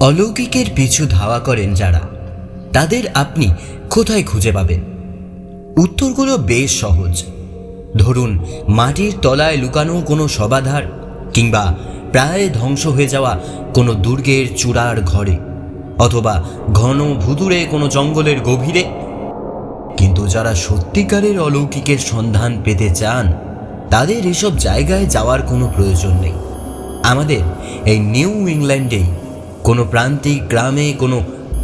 অলৌকিকের পিছু ধাওয়া করেন যারা, তাদের আপনি কোথায় খুঁজে পাবেন? উত্তরগুলো বেশ সহজ। ধরুন, মাটির তলায় লুকানো কোনো সবাধার কিংবা প্রায় ধ্বংস হয়ে যাওয়া কোনো দুর্গের চূড়ার ঘরে অথবা ঘন ভুতুরে কোনো জঙ্গলের গভীরে। কিন্তু যারা সত্যিকারের অলৌকিকের সন্ধান পেতে চান, তাদের এসব জায়গায় যাওয়ার কোনো প্রয়োজন নেই। আমাদের এই নিউ ইংল্যান্ডেই কোনো প্রান্তিক গ্রামে কোনো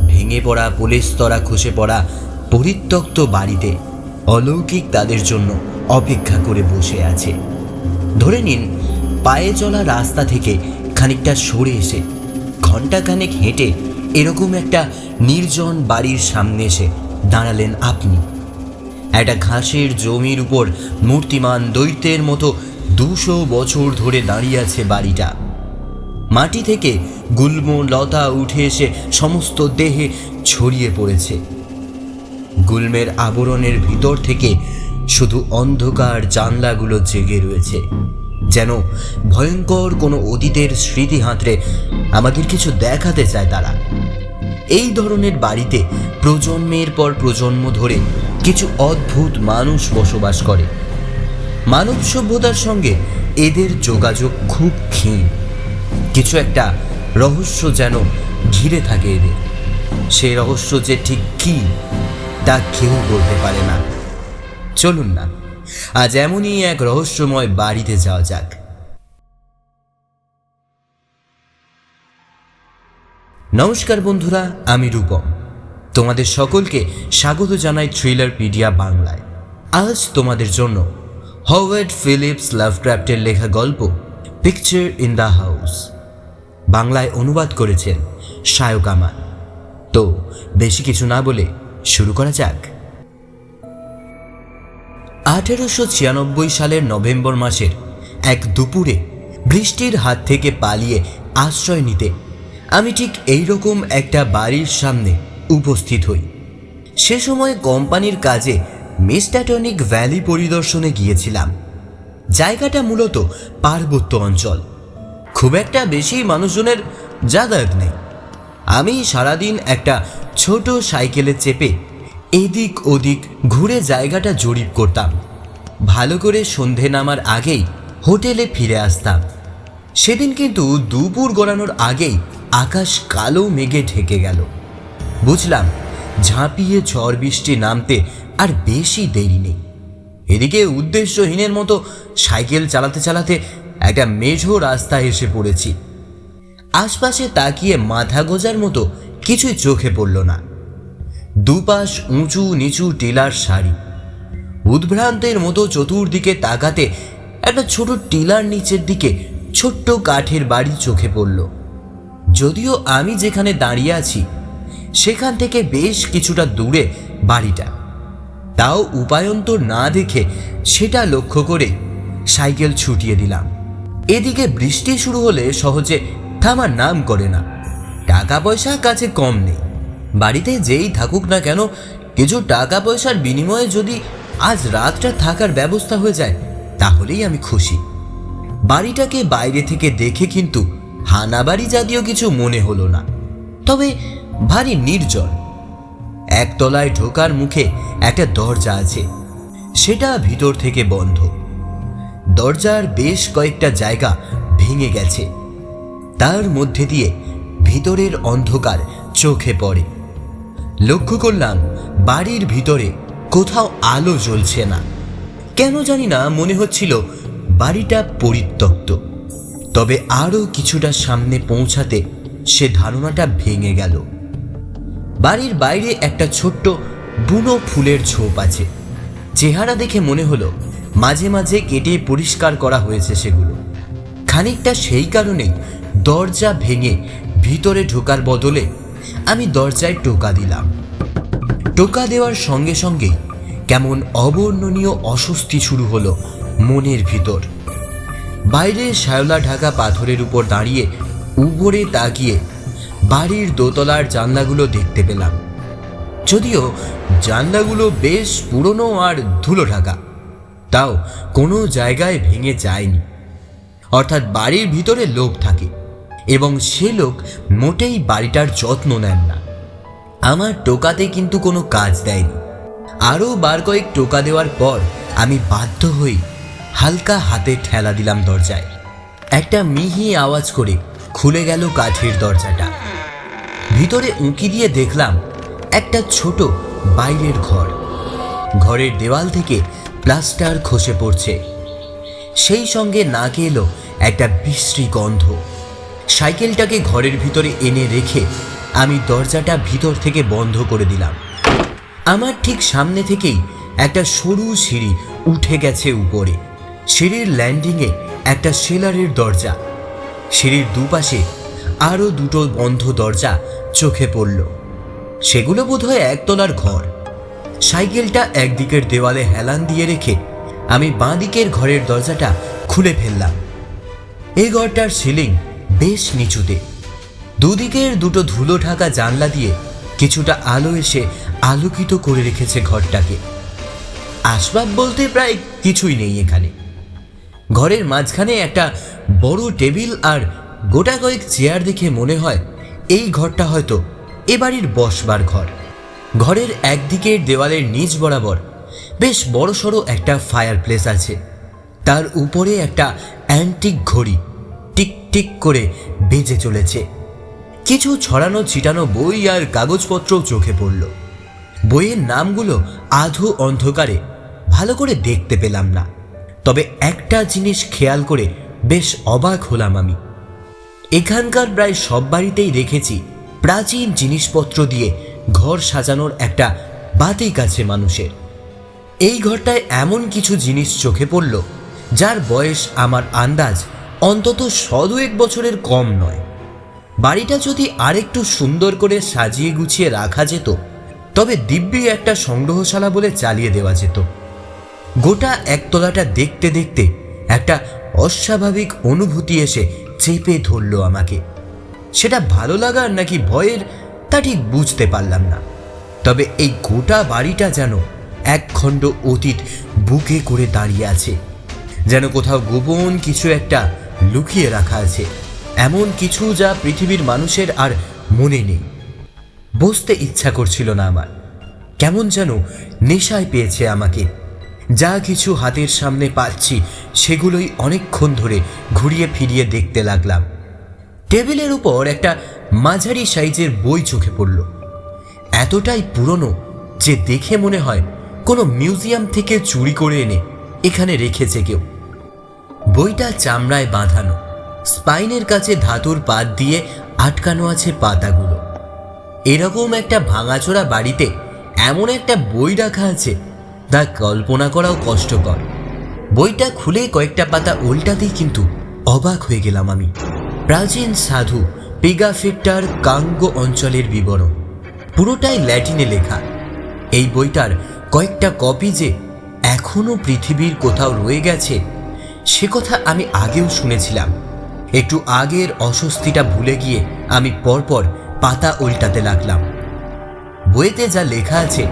ভেঙে পড়া পুলিশতরা খসে পড়া পরিত্যক্ত বাড়িতে অলৌকিক তাদের জন্য অপেক্ষা করে বসে আছে। ধরে নিন, পায়ে চলা রাস্তা থেকে খানিকটা সরে এসে ঘণ্টাখানেক হেঁটে এরকম একটা নির্জন বাড়ির সামনে এসে দাঁড়ালেন আপনি। একটা ঘাসের জমির উপর মূর্তিমান দৈত্যের মতো দুশো বছর ধরে দাঁড়িয়ে আছে বাড়িটা। মাটি থেকে গুল্ম লতা উঠে এসে সমস্ত দেহে ছড়িয়ে পড়েছে। গুল্মের আবরণের ভিতর থেকে শুধু অন্ধকার জানলাগুলো জেগে রয়েছে। যেন ভয়ঙ্কর কোনো অতীতের স্মৃতি হাতড়ে আমাদের কিছু দেখাতে চায় তারা। এই ধরনের বাড়িতে প্রজন্মের পর প্রজন্ম ধরে কিছু অদ্ভুত মানুষ বসবাস করে। মানব সভ্যতার সঙ্গে এদের যোগাযোগ খুব ক্ষীণ। কিছু একটা রহস্য যেন ঘিরে থাকে এদের। সেই রহস্য যে ঠিক কী, তা কেউ বলতে পারে না। চলুন না, আজ এমনই এক রহস্যময় বাড়িতে যাওয়া যাক। নমস্কার বন্ধুরা, আমি রূপম। তোমাদের সকলকে স্বাগত জানাই থ্রিলার পিডিয়া বাংলায়। আজ তোমাদের জন্য হওয়ার্ড ফিলিপস লাভক্রাফটের লেখা গল্প পিকচার ইন দ্য হাউস বাংলায় অনুবাদ করেছেন শায়ক আমান। তো বেশি কিছু না বলে শুরু করা যাক। আঠেরোশো ছিয়ানব্বই সালের নভেম্বর মাসের এক দুপুরে বৃষ্টির হাত থেকে পালিয়ে আশ্রয় নিতে আমি ঠিক এই রকম একটা বাড়ির সামনে উপস্থিত হই। সে সময় কোম্পানির কাজে মিস্টাটনিক ভ্যালি পরিদর্শনে গিয়েছিলাম। জায়গাটা মূলত পার্বত্য অঞ্চল। খুব একটা বেশি মানুষজনের যাতায়াত নেই। আমি সারাদিন একটা ছোট সাইকেলে চেপে এদিক ওদিক ঘুরে জায়গাটা জরিপ করতাম। ভালো করে সন্ধে নামার আগেই হোটেলে ফিরে আসতাম। সেদিন কিন্তু দুপুর গড়ানোর আগেই আকাশ কালো মেঘে ঢেকে গেল। বুঝলাম, ঝাঁপিয়ে ঝড় বৃষ্টি নামতে আর বেশি দেরি নেই। এদিকে উদ্দেশ্যহীনের মতো সাইকেল চালাতে চালাতে একটা মেঝো রাস্তায় এসে পড়েছি। আশপাশে তাকিয়ে মাথা গোজার মতো কিছুই চোখে পড়ল না। দুপাশ উঁচু নিচু টিলার সারি উদ্ভ্রান্তের মতো চতুর্দিকে তাকাতে একটা ছোট টিলার নিচের দিকে ছোট্ট কাঠের বাড়ি চোখে পড়ল। যদিও আমি যেখানে দাঁড়িয়ে আছি, সেখান থেকে বেশ কিছুটা দূরে বাড়িটা। তাও উপায়ন্তর না দেখে সেটা লক্ষ্য করে সাইকেল ছুটিয়ে দিলাম। এদিকে বৃষ্টি শুরু হলে সহজে থামার নাম করে না। টাকা পয়সা কাছে কম নেই। বাড়িতে যেই থাকুক না কেন, কিছু টাকা পয়সার বিনিময়ে যদি আজ রাতটা থাকার ব্যবস্থা হয়ে যায়, তাহলেই আমি খুশি। বাড়িটাকে বাইরে থেকে দেখে কিন্তু হানাবাড়ি জাতীয় কিছু মনে হলো না। তবে ভারী নির্জন। একতলায় ঢোকার মুখে একটা দরজা আছে। সেটা ভিতর থেকে বন্ধ। দরজার বেশ কয়েকটা জায়গা ভেঙে গেছে। তার মধ্যে দিয়ে ভিতরের অন্ধকার চোখে পড়ে। লক্ষ্য করলাম, বাড়ির ভিতরে কোথাও আলো জ্বলছে না। কেন জানি না, মনে হচ্ছিল বাড়িটা পরিত্যক্ত। তবে আরও কিছুটা সামনে পৌঁছাতে সে ধারণাটা ভেঙে গেল। বাড়ির বাইরে একটা ছোট্ট বুনো ফুলের ঝোপ আছে। চেহারা দেখে মনে হলো, মাঝে মাঝে কেটে পরিষ্কার করা হয়েছে সেগুলো। খানিকটা সেই কারণেই দরজা ভেঙে ভিতরে ঢোকার বদলে আমি দরজায় টোকা দিলাম। টোকা দেওয়ার সঙ্গে সঙ্গেই কেমন অবর্ণনীয় অস্বস্তি শুরু হলো মনের ভিতর। বাইরে শ্যাওলা ঢাকা পাথরের উপর দাঁড়িয়ে উপরে তাকিয়ে বাড়ির দোতলার জানলাগুলো দেখতে পেলাম। যদিও জানলাগুলো বেশ পুরনো আর ধুলো ঢাকা তাও কোনো জায়গায় ভেঙে যায়নি। অর্থাৎ বাড়ির ভিতরে লোক থাকে এবং সে লোক মোটেই বাড়িটার যত্ন নেন না। আমার টোকাতে কিন্তু কোনো কাজ দেয়নি। আরও বার কয়েক টোকা দেওয়ার পর আমি বাধ্য হই হালকা হাতে ঠেলা দিলাম দরজায়। একটা মিহি আওয়াজ করে খুলে গেল কাঠের দরজাটা। ভিতরে উঁকি দিয়ে দেখলাম একটা ছোট বাইরের ঘর। ঘরের দেওয়াল থেকে প্লাস্টার খসে পড়ছে। সেই সঙ্গে নাকে এলো একটা বিশ্রী গন্ধ। সাইকেলটাকে ঘরের ভিতরে এনে রেখে আমি দরজাটা ভিতর থেকে বন্ধ করে দিলাম। আমার ঠিক সামনে থেকেই একটা সরু সিঁড়ি উঠে গেছে উপরে। সিঁড়ির ল্যান্ডিংয়ে একটা সেলারের দরজা। সিঁড়ির দুপাশে আরও দুটো বন্ধ দরজা চোখে পড়ল। সেগুলো বোধহয় একতলার ঘর। সাইকেলটা একদিকের দেওয়ালে হেলান দিয়ে রেখে আমি বাঁ দিকের ঘরের দরজাটা খুলে ফেললাম। এই ঘরটার সিলিং বেশ নিচুতে। দুদিকের দুটো ধুলো ঢাকা জানলা দিয়ে কিছুটা আলো এসে আলোকিত করে রেখেছে ঘরটাকে। আসবাব বলতে প্রায় কিছুই নেই এখানে। ঘরের মাঝখানে একটা বড় টেবিল আর গোটা কয়েক চেয়ার দেখে মনে হয় এই ঘরটা হয়তো এ বাড়ির বসবার ঘর। ঘরের একদিকের দেওয়ালের নিচ বরাবর বেশ বড়সড় একটা ফায়ার প্লেস আছে। তার উপরে একটা অ্যান্টিক ঘড়ি টিক টিক করে বেজে চলেছে। কিছু ছড়ানো ছিটানো বই আর কাগজপত্রও চোখে পড়ল। বইয়ের নামগুলো আধো অন্ধকারে ভালো করে দেখতে পেলাম না। তবে একটা জিনিস খেয়াল করে বেশ অবাক হলাম আমি। এখানকার প্রায় সব বাড়িতেই দেখেছি প্রাচীন জিনিসপত্র দিয়ে ঘর সাজানোর একটা বাতিক আছে মানুষের। এই ঘরটায় এমন কিছু জিনিস চোখে পড়ল, যার বয়স আমার আন্দাজ অন্তত শদুয়েক বছরের কম নয়। বাড়িটা যদি আরেকটু সুন্দর করে সাজিয়ে গুছিয়ে রাখা যেত, তবে দিব্যি একটা সংগ্রহশালা বলে চালিয়ে দেওয়া যেত। গোটা একতলাটা দেখতে দেখতে একটা অস্বাভাবিক অনুভূতি এসে চেপে ধরল আমাকে। সেটা ভালো লাগার নাকি ভয়ের, তা ঠিক বুঝতে পারলাম না। তবে এই গোটা বাড়িটা যেন এক খণ্ড অতীত বুকে করে দাঁড়িয়ে আছে, যেন কোথাও গোপন কিছু একটা লুকিয়ে রাখা আছে, এমন কিছু যা পৃথিবীর মানুষের আর মনে নেই। বসতে ইচ্ছা করছিল না আমার। কেমন যেন নেশায় পেয়েছে আমাকে। যা কিছু হাতের সামনে পাচ্ছি, সেগুলোই অনেকক্ষণ ধরে ঘুরিয়ে ফিরিয়ে দেখতে লাগলাম। টেবিলের উপর একটা মাঝারি সাইজের বই চোখে পড়ল। এতটাই পুরনো যে দেখে মনে হয় কোনো মিউজিয়াম থেকে চুরি করে এনে এখানে রেখেছে কেউ। বইটা চামড়ায় বাঁধানো, স্পাইনের কাছে ধাতুর পাত দিয়ে আটকানো আছে পাতাগুলো। এরকম একটা ভাঙাচোরা বাড়িতে এমন একটা বই রাখা আছে তা কল্পনা করাও কষ্টকর। বইটা খুলে কয়েকটা পাতা উল্টাতেই কিন্তু অবাক হয়ে গেলাম আমি। প্রাচীন সাধু পেগাফেট্টার কাঙ্গো অঞ্চলের বিবরণ, পুরোটাই ল্যাটিনে লেখা। এই বইটার কয়েকটা কপি যে এখনও পৃথিবীর কোথাও রয়ে গেছে, সে কথা আমি আগেও শুনেছিলাম। একটু আগের অস্বস্তিটা ভুলে গিয়ে আমি পরপর পাতা উল্টাতে লাগলাম। বইতে যা লেখা আছে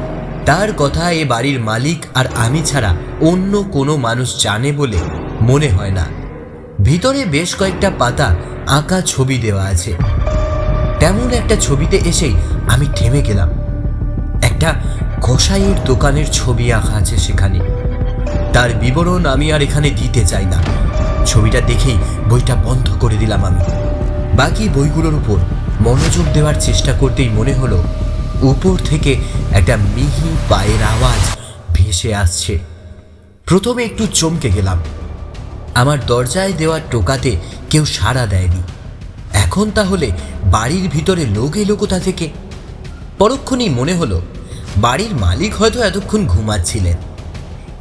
তার কথা এ বাড়ির মালিক আর আমি ছাড়া অন্য কোনো মানুষ জানে বলে মনে হয় না। ভিতরে বেশ কয়েকটা পাতা আঁকা ছবি দেওয়া আছে। তেমন একটা ছবিতে এসেই আমি থেমে গেলাম। একটা কষাইয়ের দোকানের ছবি আঁকা আছে সেখানে। তার বিবরণ আমি আর এখানে দিতে চাই না। ছবিটা দেখেই বইটা বন্ধ করে দিলাম আমি। বাকি বইগুলোর উপর মনোযোগ দেওয়ার চেষ্টা করতেই মনে হলো উপর থেকে একটা মিহি পায়ের আওয়াজ ভেসে আসছে। প্রথমে একটু চমকে গেলাম। আমার দরজায় দেওয়া টোকাতে কেউ সাড়া দেয়নি। এখন তাহলে বাড়ির ভিতরে লোক এলো কোথা থেকে? পরক্ষণেই মনে হলো, বাড়ির মালিক হয়তো এতক্ষণ ঘুমাচ্ছিলেন।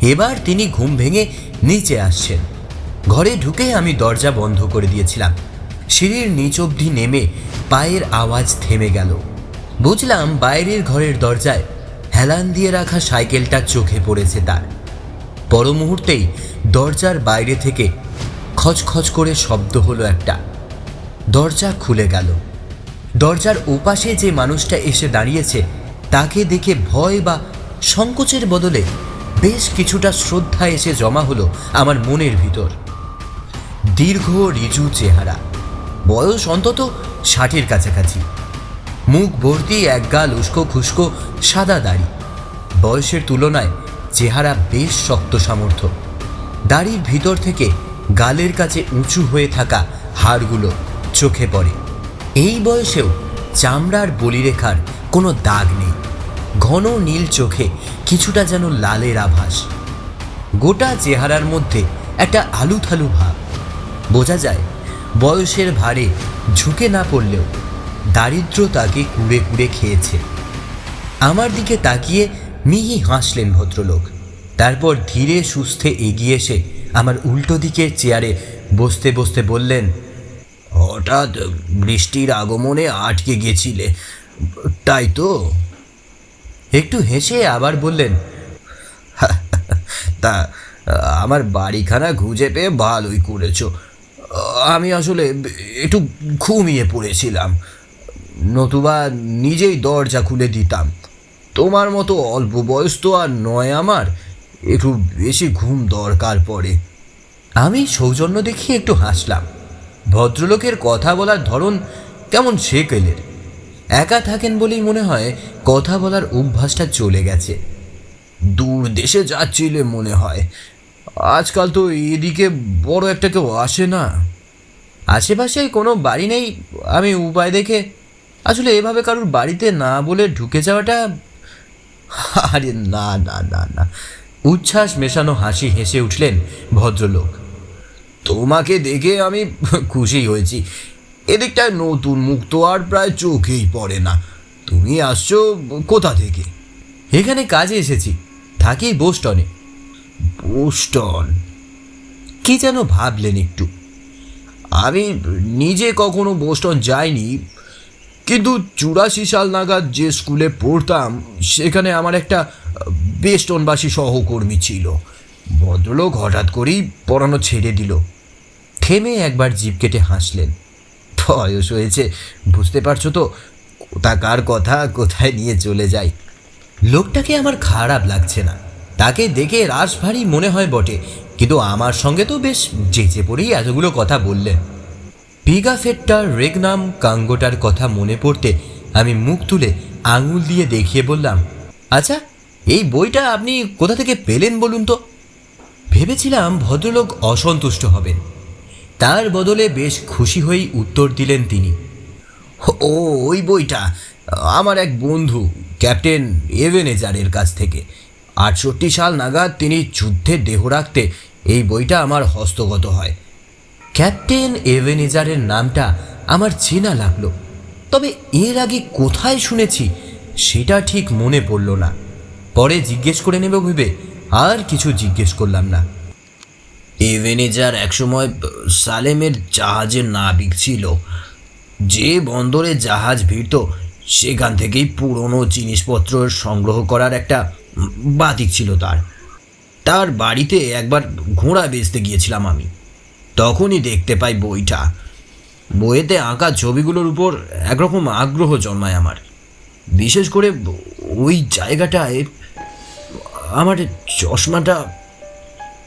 এবার তিনি ঘুম ভেঙে নিচে আসছেন। ঘরে ঢুকে আমি দরজা বন্ধ করে দিয়েছিলাম। সিঁড়ির নিচ অবধি নেমে পায়ের আওয়াজ থেমে গেল। বুঝলাম বাইরের ঘরের দরজায় হেলান দিয়ে রাখা সাইকেলটা চোখে পড়েছে তার। পর মুহূর্তেই দরজার বাইরে থেকে খচখচ করে শব্দ হলো একটা। দরজা খুলে গেল। দরজার ওপাশে যে মানুষটা এসে দাঁড়িয়েছে, তাকে দেখে ভয় বা সংকোচের বদলে বেশ কিছুটা শ্রদ্ধা এসে জমা হলো আমার মনের ভিতর। দীর্ঘ, রিজু চেহারা। বয়স অন্তত ষাটের কাছাকাছি। মুখ ভর্তি, এক গাল উস্কো খুস্কো, সাদা দাড়ি। বয়সের তুলনায় চেহারা বেশ শক্ত সামর্থ্য। দাড়ির ভিতর থেকে গালের কাছে উঁচু হয়ে থাকা হাড়গুলো চোখে পড়ে। এই বয়সেও চামড়ার বলিরেখার কোনো দাগ নেই। ঘন নীল চোখে কিছুটা যেন লালের আভাস। গোটা চেহারার মধ্যে একটা আলুথালু ভাব। বোঝা যায়, বয়সের ভারে ঝুঁকে না পড়লেও দারিদ্র তাকে কুড়ে কুড়ে খেয়েছে। আমার দিকে তাকিয়ে মিহি হাসলেন ভদ্রলোক। তারপর ধীরে সুস্থে এগিয়ে এসে আমার উল্টো দিকে চেয়ারে বসতে বসতে বললেন, হঠাৎ বৃষ্টির আগমনে আটকে গেছিলে, তাই তো? একটু হেসে আবার বললেন, তা, আমার বাড়িখানা খুঁজে পেয়ে ভালোই করেছ। আমি আসলে একটু ঘুমিয়ে পড়েছিলাম। নতুবা নিজেই দরজা খুলে দিতাম। তোমার মতো অল্প বয়স তো আর নয় আমার। একটু বেশি ঘুম দরকার পড়ে। আমি সৌজন্য দেখিয়ে একটু হাসলাম। ভদ্রলোকের কথা বলার ধরন কেমন শেকেলের একা থাকেন বলেই মনে হয় কথা বলার অভ্যাসটা চলে গেছে। দূর দেশে যাচ্ছিলে মনে হয়। আজকাল তো এদিকে বড় একটা কেউ আসে না। আশেপাশে কোনো বাড়ি নেই, আমি উপায় দেখে আসলে এভাবে কারোর বাড়িতে না বলে ঢুকে যাওয়াটা, আরে না না না না। উচ্ছ্বাস মেশানো হাসি হেসে উঠলেন ভদ্রলোক। তোমাকে দেখে আমি খুশি হয়েছি। এদিকটায় নতুন মুখ তো আর প্রায় চোখেই পড়ে না। তুমি আসছো কোথা থেকে? এখানে কাজে এসেছি। থাকি বোস্টনে। বোস্টন? কি যেন ভাবলেন একটু। আমি নিজে কখনো বোস্টন যাইনি। কিন্তু চুরাশি সাল নাগাদ যে স্কুলে পড়তাম, সেখানে আমার একটা বেস্টনবাসী সহকর্মী ছিল। ভদ্রলোক হঠাৎ করেই পড়ানো ছেড়ে দিল। থেমে একবার জিভ কেটে হাসলেন। বয়স হয়েছে, বুঝতে পারছ তো? কোথাকার কথা? কোথায় নিয়ে চলে যায় লোকটাকে আমার খারাপ লাগছে না। তাকে দেখে রাস ভারী মনে হয় বটে, কিন্তু আমার সঙ্গে তো বেশ যেচে পড়েই এতগুলো কথা বললেন। পিগাফেটটার রেগনাম কাঙ্গোটার কথা মনে পড়তে আমি মুখ তুলে আঙুল দিয়ে দেখিয়ে বললাম আচ্ছা এই বইটা আপনি কোথা থেকে পেলেন বলুন তো? ভেবেছিলাম ভদ্রলোক অসন্তুষ্ট হবেন। তার বদলে বেশ খুশি হয়েই উত্তর দিলেন তিনি, ও, ওই বইটা আমার এক বন্ধু, ক্যাপ্টেন এভেনেজারের কাছ থেকে। আটষট্টি সাল নাগাদ তিনি যুদ্ধে দেহ রাখতে এই বইটা আমার হস্তগত হয়। ক্যাপ্টেন এভেনেজারের নামটা আমার চেনা লাগল। তবে এর আগে কোথায় শুনেছি সেটা ঠিক মনে পড়ল না। পরে জিজ্ঞেস করে নেব ভেবে আর কিছু জিজ্ঞেস করলাম না। এভেনেজার একসময় সালেমের জাহাজের নাবিক ছিল। যে বন্দরে জাহাজ ভিড়ত, সেখান থেকেই পুরনো জিনিসপত্র সংগ্রহ করার একটা বাতিক ছিল তার। তার বাড়িতে একবার ঘোড়া বেচতে গিয়েছিলাম আমি। তখনই দেখতে পাই বইটা। বইয়েতে আঁকা ছবিগুলোর উপর একরকম আগ্রহ জন্মায় আমার। বিশেষ করে ওই জায়গাটায় আমার চশমাটা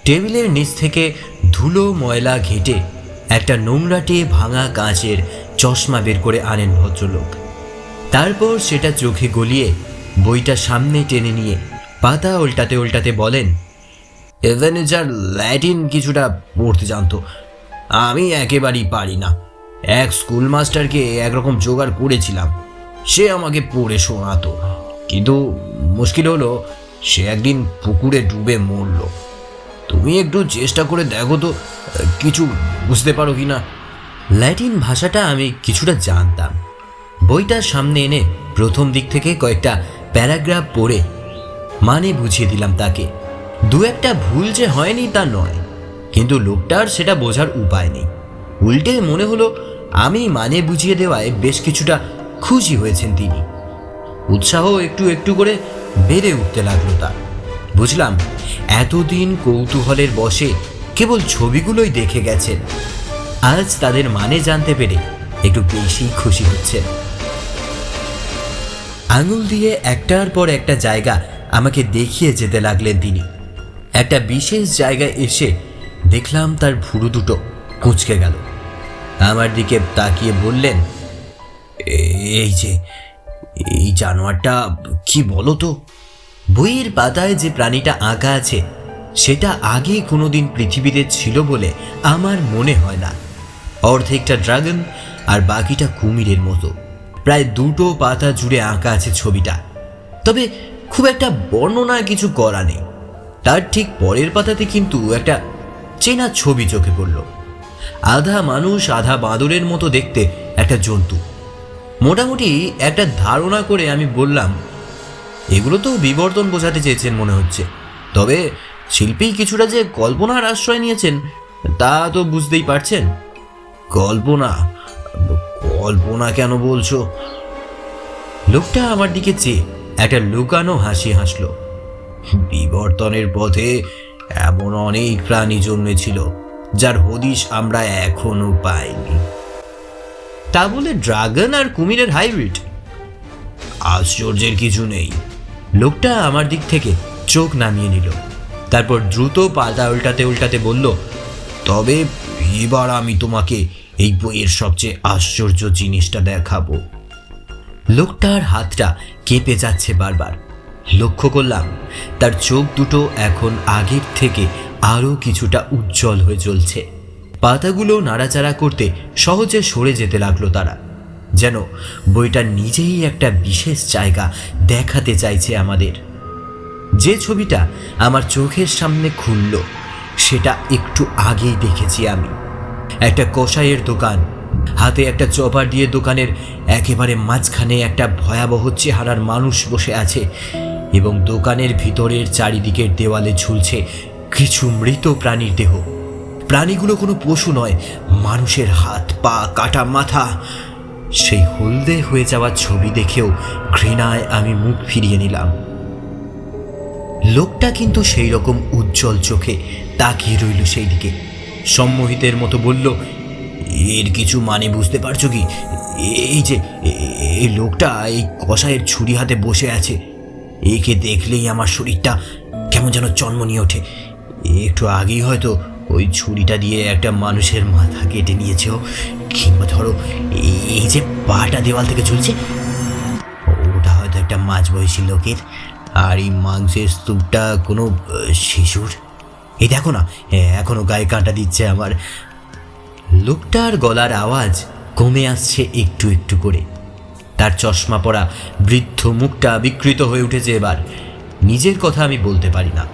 টেবিলের নিচ থেকে ধুলো, ময়লা ঘেটে একটা নোংরাটে ভাঙা কাঁচের চশমা বের করে আনেন ভদ্রলোক। তারপর সেটা চোখে গলিয়ে বইটা সামনে টেনে নিয়ে পাতা উল্টাতে উল্টাতে বলেন এভেনেজার ল্যাটিন কিছুটা পড়তে জানতো। আমি একেবারেই পারি না। এক স্কুল মাস্টারকে একরকম জোগাড় করেছিলাম। সে আমাকে পড়ে শোনাতো। কিন্তু মুশকিল হলো, সে একদিন পুকুরে ডুবে মরল। তুমি একটু চেষ্টা করে দেখো তো, কিছু বুঝতে পারো কি না ল্যাটিন ভাষাটা আমি কিছুটা জানতাম। বইটা সামনে এনে প্রথম দিক থেকে কয়েকটা প্যারাগ্রাফ পড়ে মানে বুঝিয়ে দিলাম তাকে। দু একটা ভুল যে হয়নি তা নয়, কিন্তু লোকটার সেটা বোঝার উপায় নেই। উল্টে মনে হলো, আমি মানে বুঝিয়ে দেওয়ায় বেশ কিছুটা খুশি হয়েছেন তিনি। উৎসাহ একটু একটু করে বেড়ে উঠতে লাগল তার। বুঝলাম, এতদিন কৌতূহলের বসে কেবল ছবিগুলোই দেখে গেছেন। আজ তাদের মানে জানতে পেরে একটু বেশি খুশি হচ্ছে। আঙুল দিয়ে একটার পর একটা জায়গা আমাকে দেখিয়ে যেতে লাগলেন তিনি। একটা বিশেষ জায়গায় এসে দেখলাম তার ভুরু দুটো কুঁচকে গেল। আমার দিকে তাকিয়ে বললেন এই যে, এই জানোয়ারটা, কি বলো তো? বইয়ের পাতায় যে প্রাণীটা আঁকা আছে, সেটা আগে কোনোদিন পৃথিবীতে ছিল বলে আমার মনে হয় না। অর্ধেকটা ড্রাগন আর বাকিটা কুমিরের মতো। প্রায় দুটো পাতা জুড়ে আঁকা আছে ছবিটা। তবে খুব একটা বর্ণনা কিছু করা নেই। তার ঠিক পরের পাতাতে কিন্তু একটা চেনা ছবি চোখে পড়ল। আধা মানুষ আধা বাঁদরের মতো দেখতে একটা জন্তু। মোটামুটি একটা ধারণা করে আমি বললাম, এগুলো তো বিবর্তন বোঝাতে চেয়েছেন মনে হচ্ছে। তবে শিল্পী কিছুটা যে কল্পনার আশ্রয় নিয়েছেন, তা তো বুঝতেই পারছেন। কল্পনা কল্পনা কেন বলছো? লোকটা আমার দিকে চেয়ে একটা লুকানো হাসি হাসলো। বিবর্তনের পথে এমন অনেক প্রাণী জন্মেছিল, যার হদিশ আমরা এখনও পাইনি। তা বলে ড্রাগন আর কুমিরের হাইব্রিড? আশ্চর্যের কিছু নেই। লোকটা আমার দিক থেকে চোখ নামিয়ে নিল, তারপর দ্রুত পাতা উল্টাতে উল্টাতে বলল, তবে এবার আমি তোমাকে এই বইয়ের সবচেয়ে আশ্চর্য জিনিসটা দেখাবো। লোকটার হাতটা কেঁপে যাচ্ছে বারবার। লক্ষ্য করলাম, তার চোখ দুটো এখন আগের থেকে আরও কিছুটা উজ্জ্বল হয়ে চলছে। পাতাগুলো নাড়াচাড়া করতে সহজে সরে যেতে লাগল তারা। যেন বইটা নিজেই একটা বিশেষ জায়গা দেখাতে চাইছে আমাদের। যে ছবিটা আমার চোখের সামনে খুলল, সেটা একটু আগেই দেখেছি আমি। একটা কষাইয়ের দোকান, হাতে একটা চপার দিয়ে দোকানের একেবারে মাঝখানে একটা ভয়াবহ চেহারার মানুষ বসে আছে। এবং দোকানের ভিতরের চারিদিকের দেওয়ালে ঝুলছে কিছু মৃত প্রাণীর দেহ। প্রাণীগুলো কোনো পশু নয়, মানুষের হাত, পা, কাটা মাথা। সেই হলদে হয়ে যাওয়া ছবি দেখেও ঘৃণায় আমি মুখ ফিরিয়ে নিলাম। লোকটা কিন্তু সেই রকম উজ্জ্বল চোখে তাকিয়ে রইল সেই দিকে সম্মোহিতের মতো বলল, এর কিছু মানে বুঝতে পারছ কি? এই যে এই লোকটা এই কষায়ের ছুরি হাতে বসে আছে। একে দেখলেই আমার শরীরটা কেমন যেন জন্ম নিয়ে ওঠে। একটু আগেই হয়তো ওই ছুরিটা দিয়ে একটা মানুষের মাথা কেটে নিয়েছে কিংবা ধরো, এই- যে পাটা দেওয়াল থেকে ঝুলছে, ওটা হয়তো একটা মাঝ বয়সী লোকের। আর এই মাংসের স্তূপটা কোনো শিশুর? এই দেখো না, এখনও গায়ে কাঁটা দিচ্ছে আমার। লোকটার গলার আওয়াজ কমে আসছে একটু একটু করে। তার চশমা পরা বৃদ্ধ মুখটা বিকৃত হয়ে উঠেছে এবার। নিজের কথা আমি বলতে পারি না।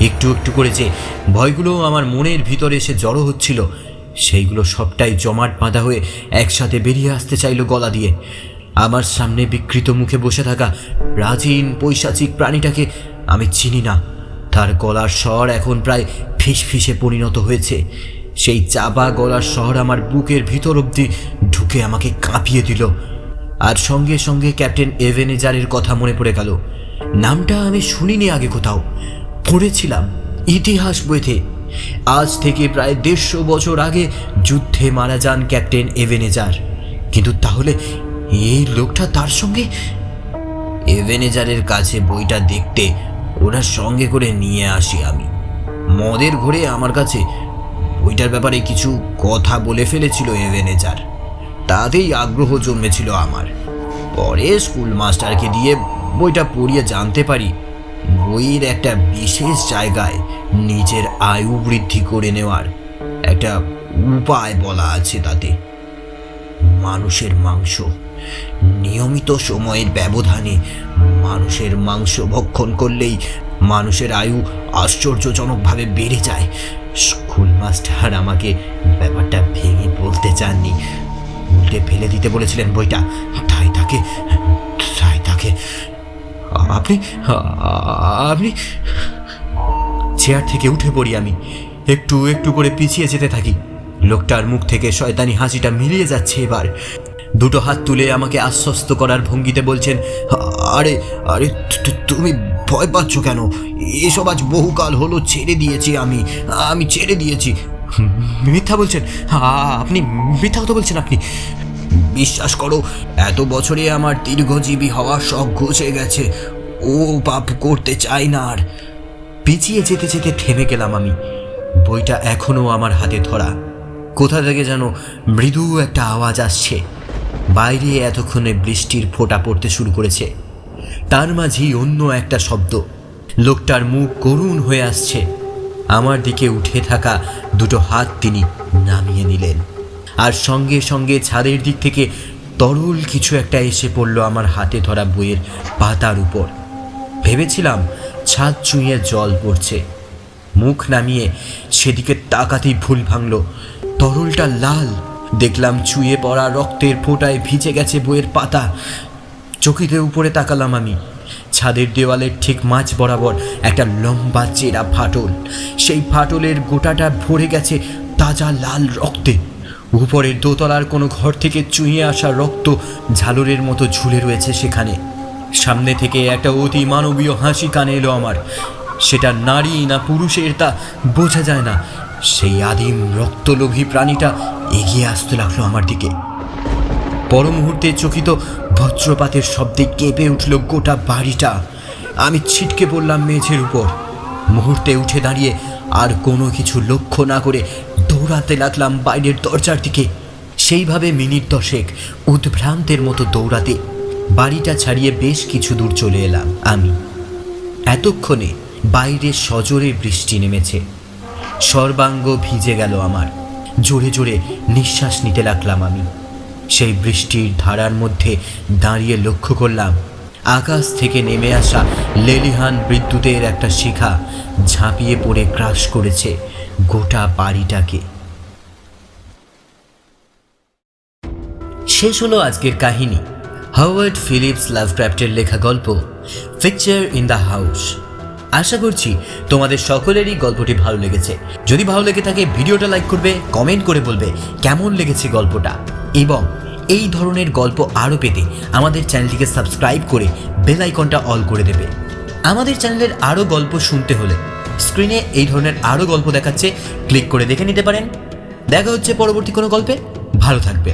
একটু একটু করে যে ভয়গুলো আমার মনের ভিতরে এসে জড়ো হচ্ছিল, সেইগুলো সবটাই জমাট বাঁধা হয়ে একসাথে বেরিয়ে আসতে চাইলো গলা দিয়ে। আমার সামনে বিকৃত মুখে বসে থাকা প্রাচীন পৈশাচিক প্রাণীটাকে আমি চিনি না। তার গলার স্বর এখন প্রায় ফিসফিসে পরিণত হয়েছে। সেই চাপা গলার স্বর আমার বুকের ভিতর অবধি ঢুকে আমাকে কাঁপিয়ে দিল। আর সঙ্গে সঙ্গে ক্যাপ্টেন এভেনেজারের কথা মনে পড়ে গেল। নামটা আমি শুনিনি আগে কোথাও। পড়েছিলাম ইতিহাস বইতে। আজ থেকে প্রায় দেড়শো বছর আগে যুদ্ধে মারা যান ক্যাপ্টেন এভেনেজার। কিন্তু তাহলে এই লোকটা তার সঙ্গে? এভেনেজারের কাছে বইটা দেখতে ওনার সঙ্গে করে নিয়ে আসি আমি। মদের ঘরে আমার কাছে বইটার ব্যাপারে কিছু কথা বলে ফেলেছিল এভেনেজার। তাতেই আগ্রহ জন্মেছিল আমার। পরে স্কুল মাস্টারকে দিয়ে বইটা পড়িয়ে জানতে পারি, বইয়ের একটা বিশেষ জায়গায় নিজের আয়ু বৃদ্ধি করে নেওয়ার একটা উপায় বলা আছে তাতে। মানুষের মাংস, নিয়মিত সময়ের ব্যবধানে মানুষের মাংস ভক্ষণ করলেই মানুষের আয়ু আশ্চর্যজনকভাবে বেড়ে যায়। স্কুল মাস্টার আমাকে ব্যাপারটা ভেঙে বলতে চাননি। উল্টে ফেলে দিতে বলেছিলেন বইটা। তাই তাকে তাই তাকে আপনি আপনি চেয়ার থেকে উঠে পড়ি আমি। একটু একটু করে পিছিয়ে যেতে থাকি। লোকটার মুখ থেকে শয়তানি হাসিটা মিলিয়ে যাচ্ছে এবার। দুটো হাত তুলে আমাকে আশ্বস্ত করার ভঙ্গিতে বলছেন, আরে আরে তুমি ভয় পাচ্ছ কেন? এসব আজ বহুকাল হলো ছেড়ে দিয়েছি আমি। আমি ছেড়ে দিয়েছি। মিথ্যা বলছেন। আপনি মিথ্যা কথা বলছেন আপনি। বিশ্বাস করো, এত বছরে আমার দীর্ঘজীবী হওয়ার শখ ঘুষে গেছে। ও পাপ করতে চাই না আর। পিছিয়ে যেতে যেতে থেমে গেলাম আমি। বইটা এখনও আমার হাতে ধরা। কোথা থেকে যেন মৃদু একটা আওয়াজ আসছে। বাইরে এতক্ষণে বৃষ্টির ফোঁটা পড়তে শুরু করেছে। তার মাঝেই অন্য একটা শব্দ। লোকটার মুখ করুণ হয়ে আসছে। আমার দিকে উঠে থাকা দুটো হাত তিনি নামিয়ে নিলেন। আর সঙ্গে সঙ্গে ছাদের দিক থেকে তরল কিছু একটা এসে পড়ল আমার হাতে ধরা বইয়ের পাতার উপর। ভেবেছিলাম ছাদ চুঁয়ে জল পড়ছে। মুখ নামিয়ে সেদিকে তাকাতেই ভুল ভাঙল। তরলটা লাল। দেখলাম চুয়ে পড়া রক্তের ফোঁটায় ভিজে গেছে বইয়ের পাতা। চকিতে উপরে তাকালাম আমি। ছাদের দেওয়ালের ঠিক মাঝ বরাবর একটা লম্বা চেরা ফাটল। সেই ফাটলের গোটাটা ভরে গেছে তাজা লাল রক্তে। উপরের দোতলার কোনো ঘর থেকে চুঁয়ে আসা রক্ত ঝালরের মতো ঝুলে রয়েছে সেখানে। সামনে থেকে একটা অতি মানবীয় হাসি কানে এলো আমার। সেটা নারী না পুরুষের তা বোঝা যায় না। সেই আদিম রক্তলোভী প্রাণীটা এগিয়ে আসতে লাগল আমার দিকে। পর মুহূর্তে চকিত বজ্রপাতের শব্দে কেঁপে উঠল গোটা বাড়িটা। আমি ছিটকে পড়লাম মেঝের উপর। মুহূর্তে উঠে দাঁড়িয়ে আর কোনো কিছু লক্ষ্য না করে দৌড়াতে লাগলাম বাইরের দরজার দিকে। সেইভাবে মিনিট দশেক উদ্ভ্রান্তের মতো দৌড়াতে বাড়িটা ছাড়িয়ে বেশ কিছু দূর চলে এলাম আমি। এতক্ষণে বাইরে সজোরে বৃষ্টি নেমেছে। সর্বাঙ্গ ভিজে গেল আমার। জোরে জোরে নিঃশ্বাস নিতে লাগলাম আমি। সেই বৃষ্টির ধারার মধ্যে দাঁড়িয়ে লক্ষ্য করলাম, আকাশ থেকে নেমে আসা লেলিহান বিদ্যুতের একটা শিখা ঝাঁপিয়ে পড়ে ক্রাশ করেছে গোটা বাড়িটাকে। শেষ হলো আজকের কাহিনী, হাওয়ার্ড ফিলিপস লাভক্রাফটের লেখা গল্প পিকচার ইন দ্য হাউস আশা করছি তোমাদের সকলেরই গল্পটি ভালো লেগেছে। যদি ভালো লেগে থাকে, ভিডিওটা লাইক করবে, কমেন্ট করে বলবে কেমন লেগেছে গল্পটা। এবং এই ধরনের গল্প আরও পেতে আমাদের চ্যানেলটিকে সাবস্ক্রাইব করে বেল আইকনটা অল করে দেবে। আমাদের চ্যানেলের আরও গল্প শুনতে হলে স্ক্রিনে এই ধরনের আরও গল্প দেখাচ্ছে, ক্লিক করে দেখে নিতে পারেন। দেখা হচ্ছে পরবর্তী কোনো গল্পে। ভালো থাকবে